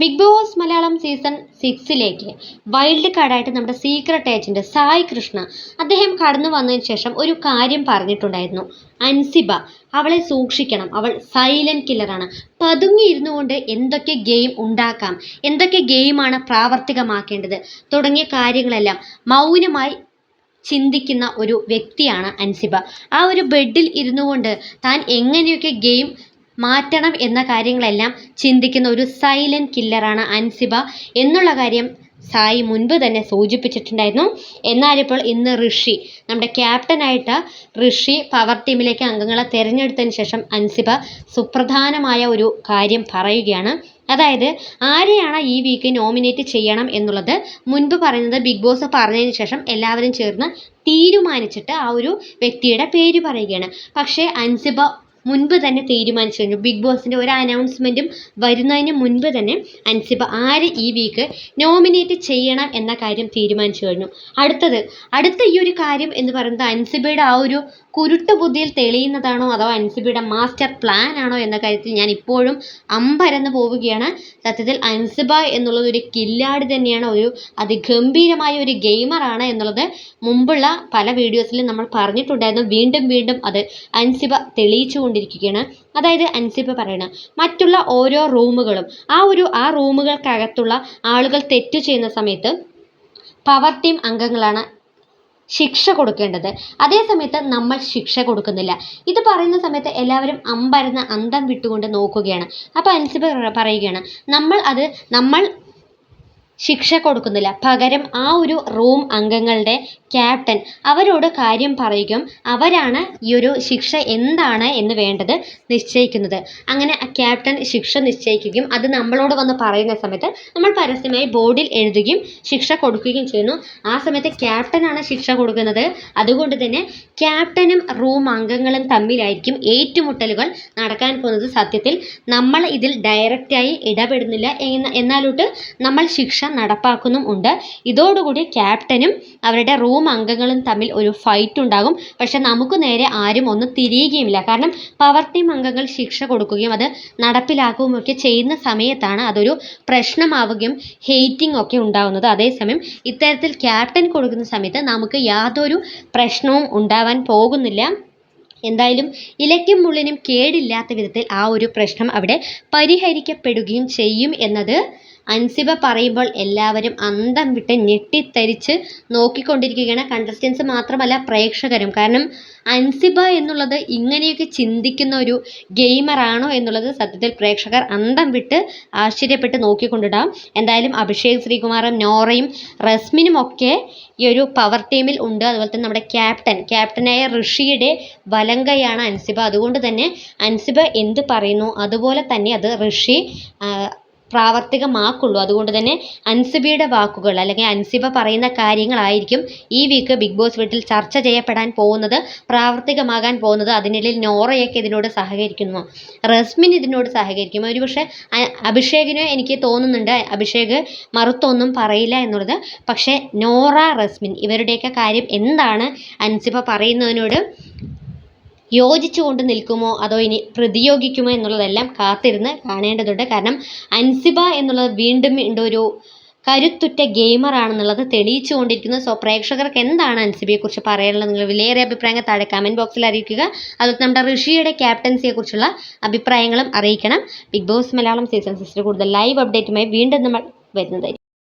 Big Boss Malayalam season സിക്സിലേക്ക് wild കാർഡായിട്ട് നമ്മുടെ സീക്രട്ട് ഏജന്റ് സായി കൃഷ്ണ അദ്ദേഹം കടന്നു വന്നതിന് ശേഷം ഒരു കാര്യം പറഞ്ഞിട്ടുണ്ടായിരുന്നു. അൻസിബ അവളെ സൂക്ഷിക്കണം. അവൾ സൈലന്റ് കില്ലറാണ് പതുങ്ങിയിരുന്നു കൊണ്ട് എന്തൊക്കെ ഗെയിം ഉണ്ടാക്കാം? എന്തൊക്കെ ഗെയിമാണ് പ്രാവർത്തികമാക്കേണ്ടത്? തുടങ്ങിയ കാര്യങ്ങളെല്ലാം മൗനമായി ചിന്തിക്കുന്ന ഒരു വ്യക്തിയാണ് അൻസിബ. ആ ഒരു ബെഡിൽ ഇരുന്നു കൊണ്ട് താൻ എങ്ങനെയൊക്കെ ഗെയിം മാറ്റണം എന്ന കാര്യങ്ങളെല്ലാം ചിന്തിക്കുന്ന ഒരു സൈലന്റ് കില്ലറാണ് അൻസിബ. എന്നുള്ള കാര്യം സായി മുൻപ് തന്നെ സൂചിപ്പിച്ചിട്ടുണ്ടായിരുന്നു. എന്നാലിപ്പോൾ ഇന്ന് ഋഷി നമ്മുടെ ക്യാപ്റ്റനായിട്ട് ഋഷി പവർ ടീമിലേക്ക് അംഗങ്ങളെ തിരഞ്ഞെടുത്തതിന് ശേഷം അൻസിബ സുപ്രധാനമായ ഒരു കാര്യം പറയുകയാണ്. അതായത് ആരെയാണ് ഈ വീക്ക് നോമിനേറ്റ് ചെയ്യണം എന്നുള്ളത് മുൻപ് പറയുന്നത് ബിഗ് ബോസ് പറഞ്ഞതിന് ശേഷം എല്ലാവരും ചേർന്ന് തീരുമാനിച്ചിട്ട് ആ ഒരു വ്യക്തിയുടെ പേര് പറയുകയാണ്. പക്ഷേ അൻസിബ മുൻപ് തന്നെ തീരുമാനിച്ചു കഴിഞ്ഞു. ബിഗ് ബോസിന്റെ ഒരു അനൗൺസ്മെന്റും വരുന്നതിന് മുൻപ് തന്നെ അൻസിബ ആര് ഈ വീക്ക് നോമിനേറ്റ് ചെയ്യണം എന്ന കാര്യം തീരുമാനിച്ചു കഴിഞ്ഞു. അടുത്തത് അടുത്ത ഈ ഒരു കാര്യം എന്ന് പറയുന്നത് അൻസിബയുടെ ആ ഒരു കുരുട്ട് ബുദ്ധിയിൽ തെളിയുന്നതാണോ അതോ അൻസിബയുടെ മാസ്റ്റർ പ്ലാൻ ആണോ എന്ന കാര്യത്തിൽ ഞാൻ ഇപ്പോഴും അമ്പരന്ന് പോവുകയാണ്. സത്യത്തിൽ അൻസിബ എന്നുള്ളത് ഒരു കില്ലാടി തന്നെയാണ് ഒരു അതിഗംഭീരമായ ഒരു ഗെയിമറാണ് എന്നുള്ളത് മുമ്പുള്ള പല വീഡിയോസിലും നമ്മൾ പറഞ്ഞിട്ടുണ്ടായിരുന്നു. വീണ്ടും വീണ്ടും അത് അൻസിബ തെളിയിച്ചു കൊണ്ടിരിക്കുകയാണ്. അതായത് അൻസിബ പറയണ. മറ്റുള്ള ഓരോ റൂമുകളും ആ ഒരു ആ റൂമുകൾക്കകത്തുള്ള ആളുകൾ തെറ്റു ചെയ്യുന്ന സമയത്ത് പവർ ടീം അംഗങ്ങളാണ് ശിക്ഷ കൊടുക്കേണ്ടത്. അതേ സമയത്ത് നമ്മൾ ശിക്ഷ കൊടുക്കുന്നില്ല. ഇത് പറയുന്ന സമയത്ത് എല്ലാവരും അമ്പരന്ന് അന്തം വിട്ടുകൊണ്ട് നോക്കുകയാണ്. അപ്പോൾ അൻസിബ പറയുകയാണ് നമ്മൾ അത് നമ്മൾ ശിക്ഷ കൊടുക്കുന്നില്ല. പകരം ആ ഒരു റൂം അംഗങ്ങളുടെ ക്യാപ്റ്റൻ അവരോട് കാര്യം പറയുകയും അവരാണ് ഈ ഒരു ശിക്ഷ എന്താണ് എന്ന് വേണ്ടത് നിശ്ചയിക്കുന്നത്. അങ്ങനെ ആ ക്യാപ്റ്റൻ ശിക്ഷ നിശ്ചയിക്കുകയും അത് നമ്മളോട് വന്ന് പറയുന്ന സമയത്ത് നമ്മൾ പരസ്യമായി ബോർഡിൽ എഴുതുകയും ശിക്ഷ കൊടുക്കുകയും ചെയ്യുന്നു. ആ സമയത്ത് ക്യാപ്റ്റനാണ് ശിക്ഷ കൊടുക്കുന്നത്. അതുകൊണ്ട് തന്നെ ക്യാപ്റ്റനും റൂം അംഗങ്ങളും തമ്മിലായിരിക്കും ഏറ്റുമുട്ടലുകൾ നടക്കാൻ പോകുന്നത് സത്യത്തിൽ. നമ്മൾ ഇതിൽ ഡയറക്റ്റായി ഇടപെടുന്നില്ല എന്ന എന്നാലോട്ട് നമ്മൾ ശിക്ഷ നടപ്പാക്കുന്നും ഉണ്ട്. ഇതോടുകൂടി ക്യാപ്റ്റനും അവരുടെ റൂം അംഗങ്ങളും തമ്മിൽ ഒരു ഫൈറ്റ് ഉണ്ടാകും. പക്ഷെ നമുക്ക് നേരെ ആരും ഒന്നും തിരിയുകയുമില്ല. കാരണം പവർ ടീം അംഗങ്ങൾ ശിക്ഷ കൊടുക്കുകയും അത് നടപ്പിലാക്കുകയും ഒക്കെ ചെയ്യുന്ന സമയത്താണ് അതൊരു പ്രശ്നമാവുകയും ഹെയ്റ്റിംഗ് ഒക്കെ ഉണ്ടാകുന്നത് അതേസമയം ഇത്തരത്തിൽ ക്യാപ്റ്റൻ കൊടുക്കുന്ന സമയത്ത് നമുക്ക് യാതൊരു പ്രശ്നവും ഉണ്ടാവാൻ പോകുന്നില്ല. എന്തായാലും ഇലയ്ക്കും മുള്ളിനും കേടില്ലാത്ത വിധത്തിൽ ആ ഒരു പ്രശ്നം അവിടെ പരിഹരിക്കപ്പെടുകയും ചെയ്യും എന്നത് അൻസിബ പറയുമ്പോൾ എല്ലാവരും അന്തം വിട്ട് ഞെട്ടിത്തരിച്ച് നോക്കിക്കൊണ്ടിരിക്കുകയാണ്. കണ്ടസ്റ്റൻസ് മാത്രമല്ല പ്രേക്ഷകരും. കാരണം അൻസിബ എന്നുള്ളത് ഇങ്ങനെയൊക്കെ ചിന്തിക്കുന്ന ഒരു ഗെയിമറാണോ എന്നുള്ളത് സത്യത്തിൽ പ്രേക്ഷകർ അന്തം വിട്ട് ആശ്ചര്യപ്പെട്ട് നോക്കിക്കൊണ്ടിടാം. എന്തായാലും അഭിഷേക് ശ്രീകുമാറും നോറയും റസ്മിനും ഒക്കെ ഈ ഒരു പവർ ടീമിൽ ഉണ്ട്. അതുപോലെ തന്നെ നമ്മുടെ ക്യാപ്റ്റൻ ക്യാപ്റ്റനായ ഋഷിയുടെ വലങ്കയാണ് അൻസിബ. അതുകൊണ്ട് തന്നെ അൻസിബ എന്ത് പറയുന്നു? അതുപോലെ തന്നെ അത് ഋഷി പ്രാവർത്തികമാക്കുള്ളൂ. അതുകൊണ്ട് തന്നെ അൻസിബയുടെ വാക്കുകൾ അല്ലെങ്കിൽ അൻസിബ പറയുന്ന കാര്യങ്ങളായിരിക്കും ഈ വീക്ക് ബിഗ് ബോസ് വീട്ടിൽ ചർച്ച ചെയ്യപ്പെടാൻ പോകുന്നത് പ്രാവർത്തികമാകാൻ പോകുന്നത്. അതിനിടയിൽ നോറയൊക്കെ ഇതിനോട് സഹകരിക്കുന്നു. റസ്മിൻ ഇതിനോട് സഹകരിക്കും. ഒരുപക്ഷെ അഭിഷേകിനെ എനിക്ക് തോന്നുന്നുണ്ട് അഭിഷേക് മറുത്തൊന്നും പറയില്ല എന്നുള്ളത്. പക്ഷേ നോറ റസ്മിൻ ഇവരുടെയൊക്കെ കാര്യം എന്താണ് അൻസിബ പറയുന്നതിനോട് യോജിച്ചുകൊണ്ട് നിൽക്കുമോ? അതോ ഇനി പ്രതിയോഗിക്കുമോ എന്നുള്ളതെല്ലാം കാത്തിരുന്ന് കാണേണ്ടതുണ്ട്. കാരണം അൻസിബ എന്നുള്ളത് വീണ്ടും വീണ്ടും ഒരു കരുത്തുറ്റ ഗെയിമറാണെന്നുള്ളത് തെളിയിച്ചു കൊണ്ടിരിക്കുന്നത് സോ പ്രേക്ഷകർക്ക് എന്താണ് അൻസിബയെക്കുറിച്ച് പറയാനുള്ളത്? നിങ്ങൾ വിലയേറെ അഭിപ്രായങ്ങൾ താഴെ കമന്റ് ബോക്സിൽ അറിയിക്കുക. അതുപോലെ നമ്മുടെ ഋഷിയുടെ ക്യാപ്റ്റൻസിയെക്കുറിച്ചുള്ള അഭിപ്രായങ്ങളും അറിയിക്കണം. ബിഗ് ബോസ് മലയാളം സീസൺ സിക്സിൽ കൂടുതൽ ലൈവ് അപ്ഡേറ്റുമായി വീണ്ടും നമ്മൾ വരുന്നതായിരിക്കും.